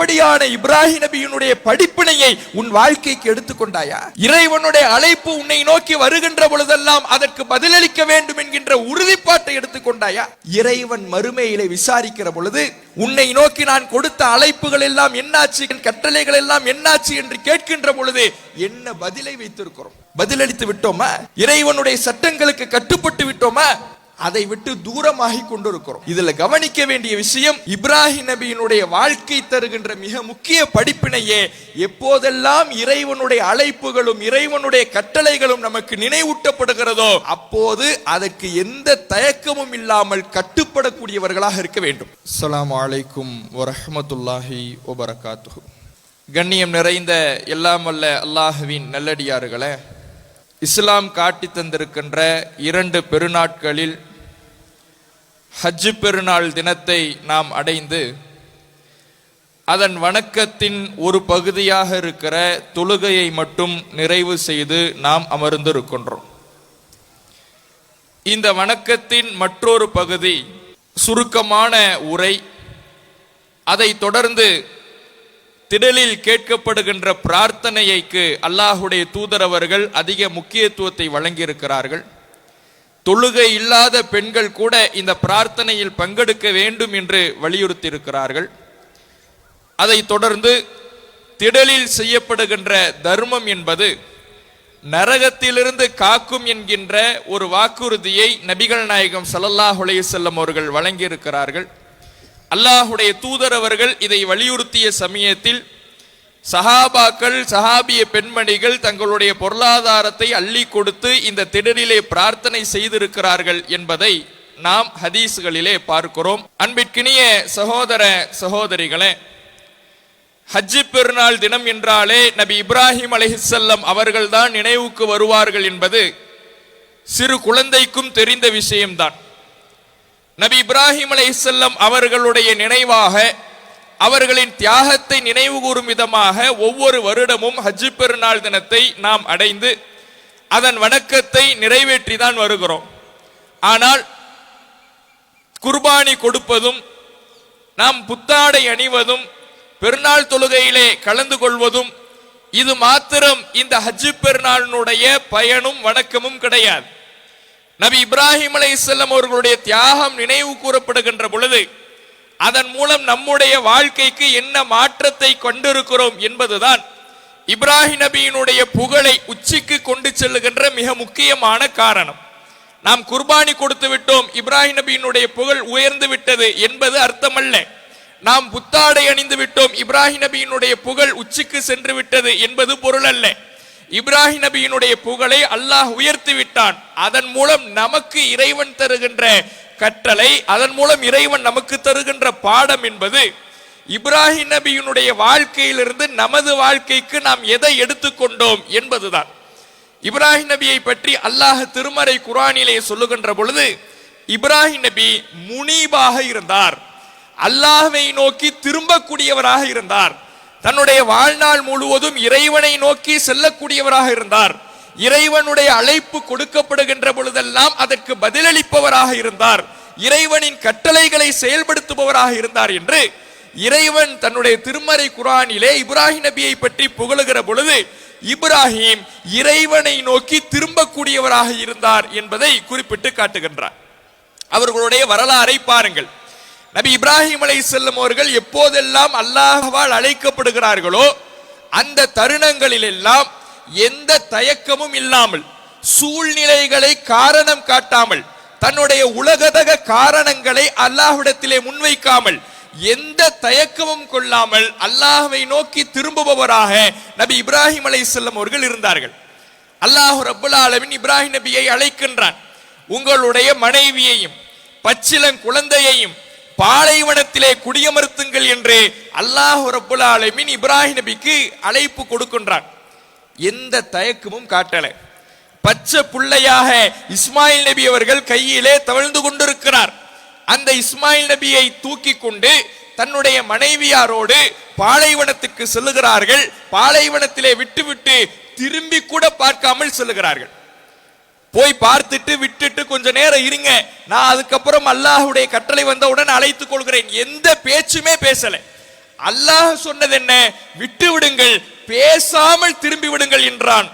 அப்படியான இப்ராஹிம் நபியினுடைய படிப்பினையை உன் வாழ்க்கைக்கு எடுத்துக்கொண்டாயா? இறைவனுடைய அழைப்பு உன்னை நோக்கி வருகின்ற பொழுதெல்லாம் அதற்கு பதிலளிக்க வேண்டும் என்கின்ற உறுதிப்பாட்டை எடுத்துக்கொண்டாயா? இறைவன் மறுமையிலே விசாரிக்கிற பொழுது உன்னை நோக்கி நான் கொடுத்த அழைப்புகள் எல்லாம் என்னாச்சு? கட்டளைகள் எல்லாம் என்னாச்சு? என்று கேட்கின்ற பொழுது என்ன பதிலை வைத்திருக்கிறோம்? பதிலளித்து விட்டோமா? இறைவனுடைய சட்டங்களுக்கு கட்டுப்பட்டு விட்டோமா? அதை விட்டு தூரமாகி கொண்டிருக்கிறோம். இதுல கவனிக்க வேண்டிய விஷயம் இப்ராஹிம் நபியினுடைய வாழ்க்கை தருகின்ற மிக முக்கிய படிப்பினையே எப்போதெல்லாம் இறைவனுடைய அழைப்புகளும் இறைவனுடைய கட்டளைகளும் நமக்கு நினைவூட்டப்படுகிறதோ அப்போது அதற்கு எந்த தயக்கமும் இல்லாமல் கட்டுப்படக்கூடியவர்களாக இருக்க வேண்டும். அஸ்லாம் அலைக்கும் வரஹ்மத்துல்லாஹி வபரகாத்துஹு. கண்ணியம் நிறைந்த எல்லாம் வல்ல அல்லாஹுவின் நல்லடியார்களே இஸ்லாம் காட்டி தந்திருக்கின்ற இரண்டு பெருநாட்களில் ஹஜ்ஜு பெருநாள் தினத்தை நாம் அடைந்து அதன் வணக்கத்தின் ஒரு பகுதியாக இருக்கிற தொழுகையை மட்டும் நிறைவு செய்து நாம் அமர்ந்திருக்கின்றோம். இந்த வணக்கத்தின் மற்றொரு பகுதி சுருக்கமான உரை அதைத் தொடர்ந்து திடலில் கேட்கப்படுகின்ற பிரார்த்தனையைக்கு அல்லாஹுடைய தூதரவர்கள் அதிக முக்கியத்துவத்தை வழங்கியிருக்கிறார்கள். தொழுகை இல்லாத பெண்கள் கூட இந்த பிரார்த்தனையில் பங்கெடுக்க வேண்டும் என்று வலியுறுத்தியிருக்கிறார்கள். அதைத் தொடர்ந்து திடலில் செய்யப்படுகின்ற தர்மம் என்பது நரகத்திலிருந்து காக்கும் என்கின்ற ஒரு வாக்குறுதியை நபிகள் நாயகம் ஸல்லல்லாஹு செல்லும் அவர்கள் வழங்கியிருக்கிறார்கள். அல்லாஹுடைய தூதர் அவர்கள் இதை வலியுறுத்திய சமயத்தில் சஹாபாக்கள் சஹாபிய பெண்மணிகள் தங்களுடைய பொருளாதாரத்தை அள்ளி கொடுத்து இந்த திடலிலே பிரார்த்தனை செய்திருக்கிறார்கள் என்பதை நாம் ஹதீஸ்களிலே பார்க்கிறோம். அன்பிற்கினிய சகோதர சகோதரிகளே ஹஜ்ஜி பெருநாள் தினம் என்றாலே நபி இப்ராஹிம் அலைஹிஸ்ஸல்லம் அவர்கள்தான் நினைவுக்கு வருவார்கள் என்பது சிறு குழந்தைக்கும் தெரிந்த விஷயம்தான். நபி இப்ராஹிம் அலைஹிஸ்ஸல்லம் அவர்களுடைய நினைவாக அவர்களின் தியாகத்தை நினைவு கூறும் விதமாக ஒவ்வொரு வருடமும் ஹஜ்ஜு பெருநாள் தினத்தை நாம் அடைந்து அதன் வணக்கத்தை நிறைவேற்றி தான் வருகிறோம். ஆனால் குர்பானி கொடுப்பதும் நாம் புத்தாடை அணிவதும் பெருநாள் தொழுகையிலே கலந்து கொள்வதும் இது மாத்திரம் இந்த ஹஜ்ஜு பெருநாளினுடைய பயனும் வணக்கமும் கிடையாது. நபி இப்ராஹிம் அலைஹிஸ்ஸலாம் அவர்களுடைய தியாகம் நினைவு கூறப்படுகின்ற பொழுது அதன் மூலம் நம்முடைய வாழ்க்கைக்கு என்ன மாற்றத்தை கொண்டிருக்கிறோம் என்பதுதான் இப்ராஹிம் நபியினுடைய புகழை உச்சிக்கு கொண்டு செல்லுகின்ற மிக முக்கியமான காரணம். நாம் குர்பானி கொடுத்து விட்டோம் இப்ராஹிம் நபியினுடைய புகழ் உயர்ந்து விட்டது என்பது அர்த்தமல்ல. நாம் புத்தாடை அணிந்து விட்டோம் இப்ராஹிம் நபியினுடைய புகழ் உச்சிக்கு சென்று விட்டது என்பது பொருள் அல்ல இப்ராஹிம் நபியினுடைய புகழை அல்லாஹ் உயர்த்தி விட்டான். அதன் மூலம் நமக்கு இறைவன் தருகின்ற கட்டளை அதன் மூலம் இறைவன் நமக்கு தருகின்ற பாடம் என்பது இப்ராஹிம் நபியினுடைய வாழ்க்கையிலிருந்து நமது வாழ்க்கைக்கு நாம் எதை எடுத்துக்கொண்டோம் என்பதுதான். இப்ராஹிம் நபியை பற்றி அல்லாஹ் திருமறை குரானிலே சொல்லுகின்ற பொழுது இப்ராஹிம் நபி முனீபாக இருந்தார். அல்லாஹை நோக்கி திரும்பக்கூடியவராக இருந்தார். தன்னுடைய வாழ்நாள் முழுவதும் இறைவனை நோக்கி செல்லக்கூடியவராக இருந்தார். இறைவனுடைய அழைப்பு கொடுக்கப்படுகின்ற பொழுதெல்லாம் அதற்கு பதிலளிப்பவராக இருந்தார். இறைவனின் கட்டளைகளை செயல்படுத்துபவராக இருந்தார் என்று இறைவன் தன்னுடைய திருமறை குரானிலே இப்ராஹிம் நபியை பற்றி புகழுகிற பொழுது இப்ராஹிம் இறைவனை நோக்கி திரும்பக்கூடியவராக இருந்தார் என்பதை குறிப்பிட்டு காட்டுகின்றார். அவர்களுடைய வரலாறை பாருங்கள். நபி இப்ராஹிம் அலை செல்லும் அவர்கள் எப்போதெல்லாம் அல்லாஹவால் அழைக்கப்படுகிறார்களோ அந்த தருணங்களில் எல்லாம் எந்த தயக்கமும் இல்லாமல் சூழ்நிலைகளை காரணம் காட்டாமல் தன்னுடைய உலகதக காரணங்களை அல்லாஹ்விடத்திலே முன்வைக்காமல் எந்த தயக்கமும் கொள்ளாமல் அல்லாஹ்வை நோக்கி திரும்புபவராக நபி இப்ராஹிம் அலை செல்லம் அவர்கள் இருந்தார்கள். அல்லாஹு ரப்புல் ஆலமின் இப்ராஹிம் நபியை அழைக்கின்றான். உங்களுடைய மனைவியையும் பச்சிலங் குழந்தையையும் பாலைவனத்திலே குடியமர்த்துங்கள் என்று அல்லாஹு ரப்புல் ஆலமின் இப்ராஹிம் நபிக்கு அழைப்பு கொடுக்கின்றான். எந்த தயக்கமும் காட்டலை. பச்சை புள்ளையாக இஸ்மாயில் நபி அவர்கள் கையிலே தவழ்ந்து கொண்டிருக்கிறார். அந்த இஸ்மாயில் நபியை தூக்கி கொண்டு தன்னுடைய மனைவியாரோடு பாலைவனத்துக்கு செல்லுகிறார்கள். பாலைவனத்திலே விட்டுவிட்டு திரும்பி கூட பார்க்காமல் செல்லுகிறார்கள். போய் பார்த்துட்டு விட்டுட்டு கொஞ்ச நேரம் இருங்க. நான் அதுக்கப்புறம் அல்லாஹுடைய கட்டளை வந்தவுடன் அழைத்துக் கொள்கிறேன். எந்த பேச்சுமே பேசலை. அல்லாஹ் சொன்னது என்ன? விட்டு விடுங்கள் பேசாமல் திரும்பி விடுங்கள் என்றான்.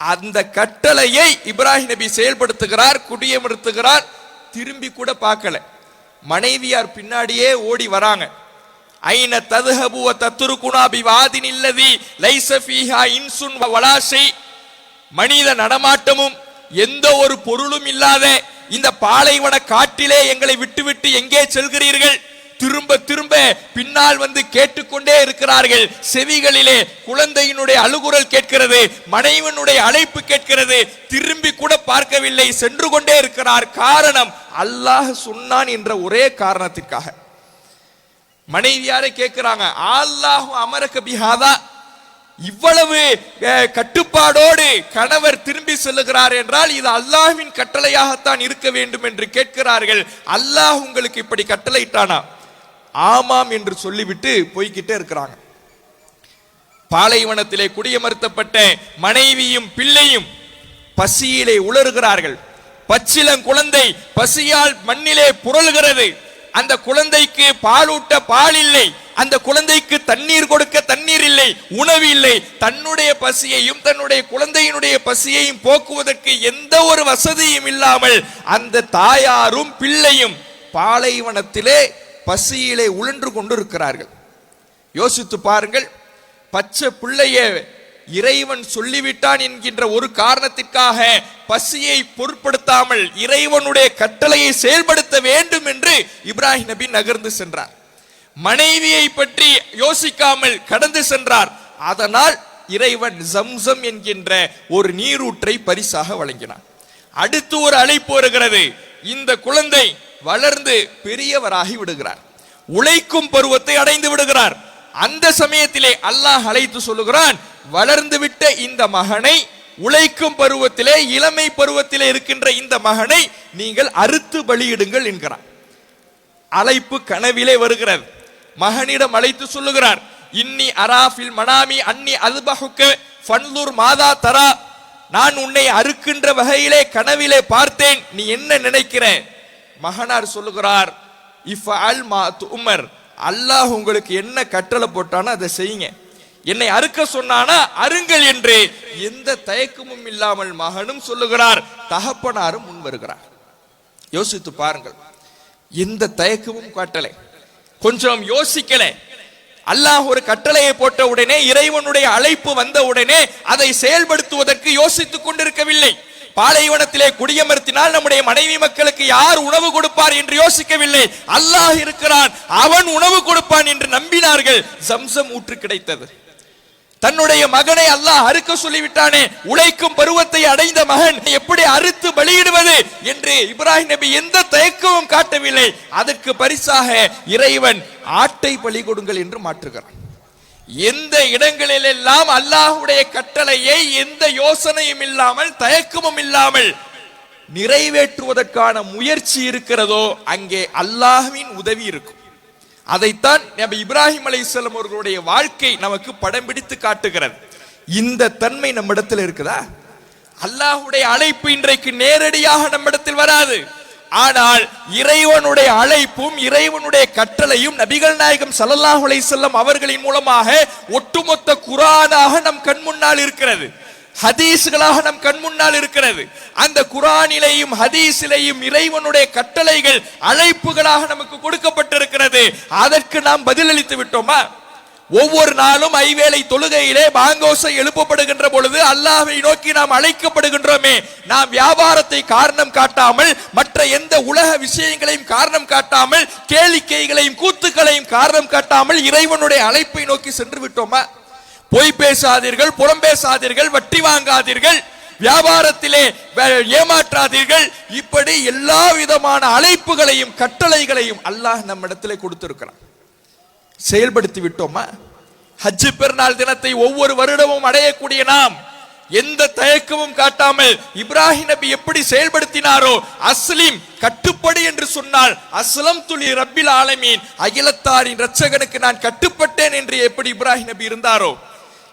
அந்த கட்டளையை இப்ராஹிம் நபி செயல்படுத்துகிறார் குடியமர்த்துகிறார் திரும்பி கூட பார்க்கல. மனைவியார் பின்னாடியே ஓடி வராங்க. ஐன ததுஹபுவ வ தத்துருகுனா பிவாதின் இல்லதி லைசஃபீஹா இன்சுன் வ வலாஷை மனித நடமாட்டமும் எந்த ஒரு பொருளும் இல்லாத இந்த பாலைவன காட்டிலே எங்களை விட்டுவிட்டு எங்கே செல்கிறீர்கள்? திரும்ப திரும்ப பின்னால் வந்து கேட்டுக்கொண்டே இருக்கிறார்கள். செவிகளிலே குழந்தையினுடைய அழுகுரல் கேட்கிறது மனைவனுடைய அழைப்பு கேட்கிறது. திரும்பி கூட பார்க்கவில்லை சென்று கொண்டே இருக்கிறார். காரணம் அல்லாஹ் சொன்னான் என்ற ஒரே காரணத்திற்காக மனைவியாரை கேட்கிறாங்க அல்லாஹ் அமரக பிஹாதா. இவ்வளவு கட்டுப்பாடோடு கணவர் திரும்பி செல்லுகிறார் என்றால் இது அல்லாஹ்வின் கட்டளையாகத்தான் இருக்க வேண்டும் என்று கேட்கிறார்கள். அல்லாஹ் உங்களுக்கு இப்படி கட்டளையிட்டானா? ஆமாம் என்று சொல்லிவிட்டு போய்கிட்டே இருக்கிறாங்க. பாலைவனத்திலே குடியமர்த்தப்பட்ட மனைவியும் பிள்ளையும் பசியிலே உளறுகிறார்கள் பச்சிளம் குழந்தை பசியால் மண்ணிலே புரள்கிறது. அந்த குழந்தைக்கு பாலூட்ட பால் இல்லை. அந்த குழந்தைக்கு தண்ணீர் கொடுக்க தண்ணீர் இல்லை. உணவு இல்லை. தன்னுடைய பசியையும் தன்னுடைய குழந்தையினுடைய பசியையும் போக்குவதற்கு எந்த ஒரு வசதியும் இல்லாமல் அந்த தாயாரும் பிள்ளையும் பாலைவனத்திலே பசியிலே உழன்று கொண்டிருக்கிறார்கள். யோசித்து பாருங்கள் பச்சை பிள்ளைய இறைவன் சொல்லிவிட்டான் என்கின்ற ஒரு காரணத்திற்காக பசியை பொருட்படுத்தாமல் இறைவனுடைய கட்டளையை செயல்படுத்த வேண்டும் என்று இப்ராஹிம் நபி நகர்ந்து சென்றார். மனைவியை பற்றி யோசிக்காமல் கடந்து சென்றார். அதனால் இறைவன் ஜம்சம் என்கின்ற ஒரு நீரூற்றை பரிசாக வழங்கினான். அடுத்து ஒரு அழைப்பு வருகிறது. இந்த குழந்தை வளர்ந்து பெரியவராகி விடுகிறார். உழைக்கும் பருவத்தை அடைந்து விடுகிறார். அந்த சமயத்திலே அல்லாஹ் அழைத்து சொல்லுகிறான் வளர்ந்து விட்ட இந்த மகனை உழைக்கும் பருவத்திலே இளமை பருவத்திலே இருக்கின்ற இந்த மகனை நீங்கள் அறுத்து பலியிடுங்கள் என்கிறார். அழைப்பு கனவிலே வருகிறது. மகனிடம் அழைத்து சொல்லுகிறார் இன்னி அராஃபில் மனாமி அன்னி அல்பஹுக்கு ஃபன்லூர் மாதா தரா. நான் உன்னை அறுக்கின்ற வகையிலே கனவிலே பார்த்தேன். நீ என்ன நினைக்கிறேன் மகனார் சொல்லுகிறார் இஃப் அல் மா உமர். அல்லாஹ் உங்களுக்கு என்ன கட்டளை போட்டானோ அதை செய்யுங்க. என்னை அறுக்க சொன்னானா அருங்கள் என்று. எந்த தயக்கமும் இல்லாமல் மகனும் சொல்லுகிறார் தகப்பனாரும் முன் வருகிறார். யோசித்து பாருங்கள். எந்த தயக்கமும் காட்டலை. கொஞ்சம் யோசிக்கல. அல்லாஹ் ஒரு கட்டளையை போட்ட உடனே இறைவனுடைய அழைப்பு வந்த உடனே அதை செயல்படுத்துவதற்கு யோசித்துக் கொண்டிருக்கவில்லை. பாலைவனத்திலே குடியமர்த்தினால் நம்முடைய மனைவி மக்களுக்கு யார் உணவு கொடுப்பார் என்று யோசிக்கவில்லை. அல்லாஹ் இருக்கிறான். அவன் உணவு கொடுப்பான் என்று நம்பினார்கள். சம்சம் ஊற்று கிடைத்தது. தன்னுடைய மகனை அல்லாஹ் அறுக்க சொல்லிவிட்டானே. உழைக்கும் பருவத்தை அடைந்த மகன் எப்படி அறுத்து பலியிடுவது என்று இப்ராஹிம் நபி எந்த தயக்கமும் காட்டவில்லை. அதற்கு பரிசாக இறைவன் ஆட்டை பலி கொடுங்கள் என்று மாற்றுகிறான். எந்த இடங்களிலெல்லாம் அல்லாஹுடைய கட்டளையை எந்த யோசனையும் இல்லாமல் தயக்கமும் இல்லாமல் நிறைவேற்றுவதற்கான முயற்சி இருக்கிறதோ அங்கே அல்லாஹுவின் உதவி இருக்கும். அதைத்தான் நபி இப்ராஹிம் அலைஹிஸ்ஸலாம் அவர்களுடைய வாழ்க்கை நமக்கு படம் பிடித்து காட்டுகிறது. இந்த தன்மை நம்மிடத்தில் இருக்குதா? அல்லாஹுடைய அழைப்பு இன்றைக்கு நேரடியாக நம்மிடத்தில் வராது. ஆனால் இறைவனுடைய அழைப்பும் இறைவனுடைய கட்டளையும் நபிகள் நாயகம் சல்லல்லாஹுலை செல்லம் அவர்களின் மூலமாக ஒட்டுமொத்த குரானாக நம் கண் முன்னால் இருக்கிறது. ஹதீஸ்களாக நம் கண் முன்னால் இருக்கிறது. அந்த குரானிலேயும் ஹதீஸிலேயும் இறைவனுடைய கட்டளைகள் அழைப்புகளாக நமக்கு கொடுக்கப்பட்டிருக்கிறது. அதற்கு நாம் பதிலளித்து விட்டோமா? ஒவ்வொரு நாளும் ஐவேளை தொழுகையிலே பாங்கோசை எழுப்பப்படுகின்ற பொழுது அல்லாஹை நோக்கி நாம் அழைக்கப்படுகின்றோமே. நாம் வியாபாரத்தை காரணம் காட்டாமல் மற்ற எந்த உலக விஷயங்களையும் காரணம் காட்டாமல் கேளிக்கைகளையும் கூத்துக்களையும் காரணம் காட்டாமல் இறைவனுடைய அழைப்பை நோக்கி சென்று விட்டோமா? பொய் பேசாதீர்கள் புறம் பேசாதீர்கள் வட்டி வாங்காதீர்கள் வியாபாரத்திலே ஏமாற்றாதீர்கள். இப்படி எல்லா விதமான அழைப்புகளையும் கட்டளைகளையும் அல்லாஹ் நம்மிடத்திலே கொடுத்திருக்கிறான். செயல்படுத்தி விட்டோமா ஹஜ்ஜு பெருநாள் தினத்தை ஒவ்வொரு வருடமும் அடையக்கூடிய நாம் எந்த தயக்கமும் காட்டாமல் இப்ராஹிம் நபி எப்படி செயல்படுத்தினாரோ அஸ்லிம் கட்டுப்படு என்று சொன்னால் அஸ்லம் துளி ரப்பில் ஆலமீன். அகிலத்தாரின் ரட்சகனுக்கு நான் கட்டுப்பட்டேன் என்று எப்படி இப்ராஹிம் நபி இருந்தாரோ?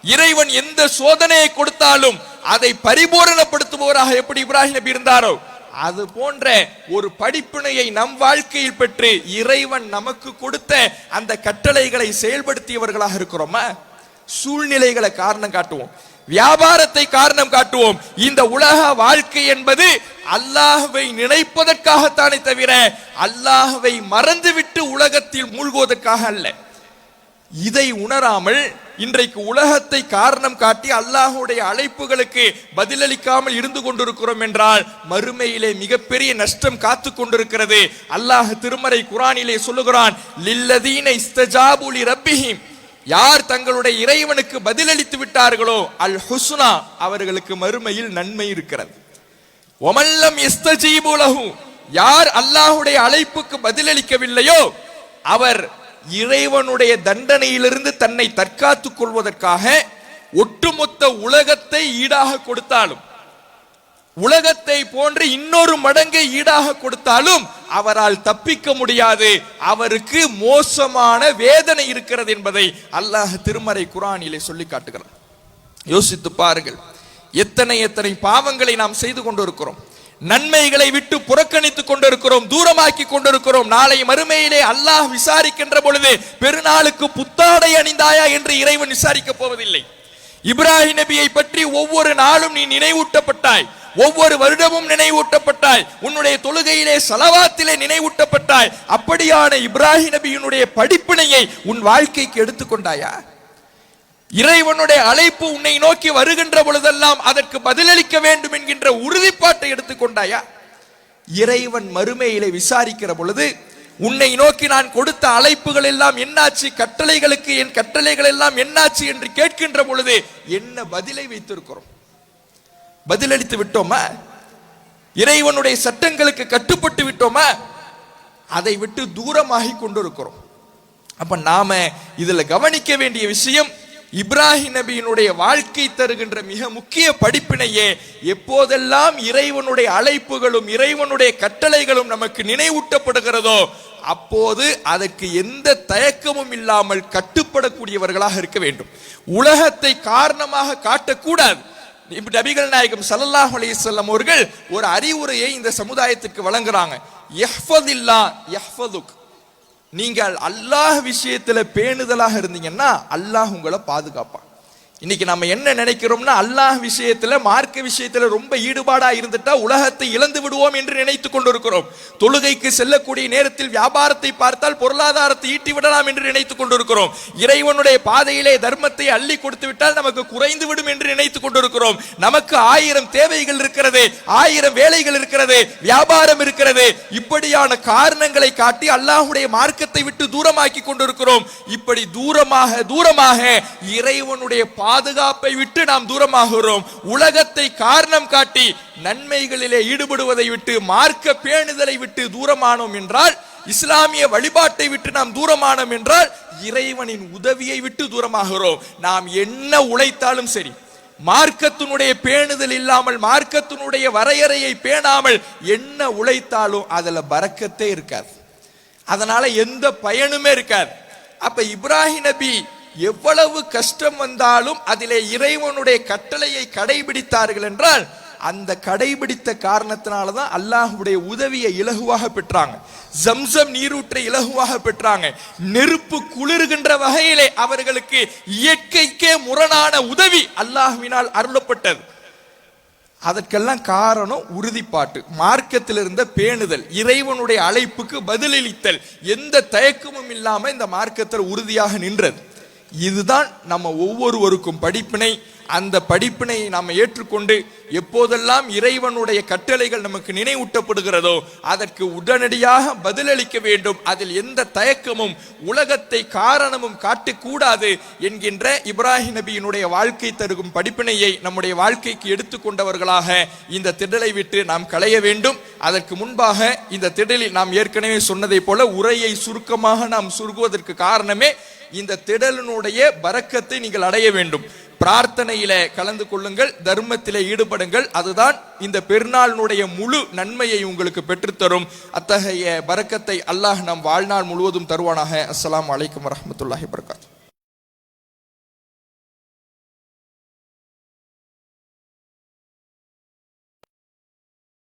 இறைவன் எந்த சோதனையை கொடுத்தாலும் அதை பரிபூரணப்படுத்துபவராக எப்படி இப்ராஹிம் நபி இருந்தாரோ? அது போன்ற ஒரு படிப்பினையை நம் வாழ்க்கையில் பெற்று இறைவன் நமக்கு கொடுத்த அந்த கட்டளைகளை செயல்படுத்தியவர்களாக இருக்கிறோமா? சூழ்நிலைகளை காரணம் காட்டுவோம். வியாபாரத்தை காரணம் காட்டுவோம். இந்த உலக வாழ்க்கை என்பது அல்லாஹுவை நினைப்பதற்காகத்தானே தவிர அல்லாஹுவை மறந்துவிட்டு உலகத்தில் மூழ்குவதற்காக அல்ல. இதை உணராமல் இன்றைக்கு உலகத்தை காரணம் காட்டி அல்லாஹுடைய அழைப்புகளுக்கு பதிலளிக்காமல் இருந்து கொண்டிருக்கிறோம் என்றால் மறுமையிலே மிகப்பெரிய நஷ்டம் காத்து கொண்டிருக்கிறது. அல்லாஹ் திருமறை குரானிலே சொல்லுகிறான் லில்லதீன இஸ்தஜாபுலி ரப்பிஹிம். யார் தங்களுடைய இறைவனுக்கு பதிலளித்து விட்டார்களோ அல் ஹுஸ்னா அவர்களுக்கு மறுமையில் நன்மை இருக்கிறது. ஒமல்லம் இஸ்தஜீபு யார் அல்லாஹுடைய அழைப்புக்கு பதிலளிக்கவில்லையோ அவர் இறைவனுடைய தண்டனையிலிருந்து தன்னை தற்காத்துக் கொள்வதற்காக ஒட்டுமொத்த உலகத்தை ஈடாக கொடுத்தாலும் உலகத்தை போன்று இன்னொரு மடங்கை ஈடாக கொடுத்தாலும் அவரால் தப்பிக்க முடியாது. அவருக்கு மோசமான வேதனை இருக்கிறது என்பதை அல்லாஹ் திருமறை குரானிலே சொல்லி காட்டுகிறார் யோசித்து பாருங்கள். எத்தனை எத்தனை பாவங்களை நாம் செய்து கொண்டிருக்கிறோம். நன்மைகளை விட்டு புறக்கணித்துக் கொண்டிருக்கிறோம் தூரமாக்கி கொண்டிருக்கிறோம். நாளை மறுமையிலே அல்லாஹ் விசாரிக்கின்ற பொழுது பெருநாளுக்கு புத்தாடை அணிந்தாயா என்று இறைவன் விசாரிக்கப் போவதில்லை. இப்ராஹிம் நபியை பற்றி ஒவ்வொரு நாளும் நீ நினைவூட்டப்பட்டாய். ஒவ்வொரு வருடமும் நினைவூட்டப்பட்டாய். உன்னுடைய தொழுகையிலே சலவாத்திலே நினைவூட்டப்பட்டாய். அப்படியான இப்ராஹிம் நபியினுடைய படிப்பினையை உன் வாழ்க்கைக்கு எடுத்துக்கொண்டாயா இறைவனுடைய அழைப்பு உன்னை நோக்கி வருகின்ற பொழுதெல்லாம் அதற்கு பதிலளிக்க வேண்டும் என்கின்ற உறுதி கொண்டாயா? இறைவன் மறுமையிலே விசாரிக்கிற பொழுது உன்னை நோக்கி நான் கொடுத்த அழைப்புகள் எல்லாம் என்னாச்சு? கட்டளைகளுக்கு என் கட்டளைகள் எல்லாம் என்னாச்சு? என்று கேட்கின்ற பொழுது என்ன பதிலை வைத்திருக்கிறோம்? பதிலளித்து விட்டோமா? இறைவனுடைய சட்டங்களுக்கு கட்டுப்பட்டு விட்டோமா? அதை விட்டு தூரமாகி கொண்டிருக்கிறோம். அப்ப நாம இதுல கவனிக்க வேண்டிய விஷயம் இப்ராஹிம் நபியினுடைய வாழ்க்கை தருகின்ற மிக முக்கிய படிப்பினையே எப்போதெல்லாம் இறைவனுடைய அழைப்புகளும் இறைவனுடைய கட்டளைகளும் நமக்கு நினைவூட்டப்படுகிறதோ அப்போது அதற்கு எந்த தயக்கமும் இல்லாமல் கட்டுப்படக்கூடியவர்களாக இருக்க வேண்டும். உலகத்தை காரணமாக காட்டக்கூடாது. நபிகள் நாயகம் சல்லாஹ் அலிசல்லம் அவர்கள் ஒரு அறிவுரையை இந்த சமுதாயத்துக்கு வழங்குறாங்க. எஹ்ஃபதில்லா எஹ்ஃபதுக். நீங்கள் அல்லாஹ் விஷயத்தில் பேணுதலாக இருந்தீங்கன்னா அல்லாஹ் உங்களை பாதுகாப்பான். இன்னைக்கு நம்ம என்ன நினைக்கிறோம்னா அல்லாஹ் விஷயத்துல மார்க்க விஷயத்துல ரொம்ப ஈடுபாடா இருந்துட்டா உலகத்தை இழந்து விடுவோம் என்று நினைத்து கொண்டிருக்கிறோம். தொழுகைக்கு செல்லக்கூடிய நேரத்தில் வியாபாரத்தை பார்த்தால் பொருளாதாரத்தை ஈட்டி விடலாம் என்று நினைத்துக் கொண்டிருக்கிறோம். இறைவனுடைய பாதையிலே தர்மத்தை அள்ளி கொடுத்து விட்டால் நமக்கு குறைந்து விடும் என்று நினைத்துக் கொண்டிருக்கிறோம். நமக்கு ஆயிரம் தேவைகள் இருக்கிறது ஆயிரம் வேலைகள் இருக்கிறது வியாபாரம் இருக்கிறது. இப்படியான காரணங்களை காட்டி அல்லாஹுடைய மார்க்கத்தை விட்டு தூரமாக்கி கொண்டிருக்கிறோம். இப்படி தூரமாக தூரமாக இறைவனுடைய பாதுகாப்பை விட்டு நாம் தூரமாகிறோம். உலகத்தை காரணம் காட்டி நன்மைகளிலே ஈடுபடுவதை விட்டு மார்க்க பேணுதலை விட்டு தூரமானோம் என்றால் இஸ்லாமிய வழிபாட்டை விட்டு நாம் தூரமானோம் என்றால் இறைவனின் உதவியை விட்டு தூரமாகிறோம். நாம் என்ன உழைத்தாலும் சரி மார்க்கத்தினுடைய பேணுதல் இல்லாமல் மார்க்கத்தினுடைய வரையறையை பேணாமல் என்ன உழைத்தாலும் அதுல பறக்கத்தே இருக்காது. அதனால எந்த பயனுமே இருக்காது. அப்ப இப்ராஹிம் நபி எவ்வளவு கஷ்டம் வந்தாலும் அதிலே இறைவனுடைய கட்டளையை கடைபிடித்தார்கள் என்றால் அந்த கடைபிடித்த காரணத்தினால தான் அல்லாஹுடைய உதவியை இலகுவாக பெற்றாங்க. ஜம்சம் நீரூற்றை இலகுவாக பெற்றாங்க. நெருப்பு குளிர்கின்ற வகையிலே அவர்களுக்கு இயற்கைக்கே முரணான உதவி அல்லாஹ்வினால் அருளப்பட்டது. அதற்கெல்லாம் காரணம் உறுதிப்பாட்டு மார்க்கத்தில் இருந்த பேணுதல் இறைவனுடைய அழைப்புக்கு பதிலளித்தல் எந்த தயக்கமும் இல்லாமல் இந்த மார்க்கத்தில் உறுதியாக நின்றது. இதுதான் நம்ம ஒவ்வொருவருக்கும் படிப்பினை. அந்த படிப்பினை நாம் ஏற்றுக்கொண்டு எப்போதெல்லாம் இறைவனுடைய கட்டளைகள் நமக்கு நினைவூட்டப்படுகிறதோ அதற்கு உடனடியாக பதிலளிக்க வேண்டும். அதில் எந்த தயக்கமும் உலகத்தை காரணமும் காட்டக்கூடாது என்கின்ற இப்ராஹிம் நபியினுடைய வாழ்க்கை தருகும் படிப்பினையை நம்முடைய வாழ்க்கைக்கு எடுத்துக்கொண்டவர்களாக இந்த திடலை விட்டு நாம் களைய வேண்டும். அதற்கு முன்பாக இந்த திடலில் நாம் ஏற்கனவே சொன்னதைப் போல உரையை சுருக்கமாக நாம் சுருகுவதற்கு காரணமே இந்த திடலினுடைய பரக்கத்தை நீங்கள் அடைய வேண்டும். பிரார்த்தனையில கலந்து கொள்ளுங்கள் தர்மத்திலே ஈடுபடுங்கள். அதுதான் இந்த பெருநாளினுடைய முழு நன்மையை உங்களுக்கு பெற்றுத்தரும். அத்தகைய பறக்கத்தை அல்லாஹ் நம் வாழ்நாள் முழுவதும் தருவானாக. அஸ்லாம் வலைக்கம் வரமத்துல்லாஹி வபரகாத்துஹு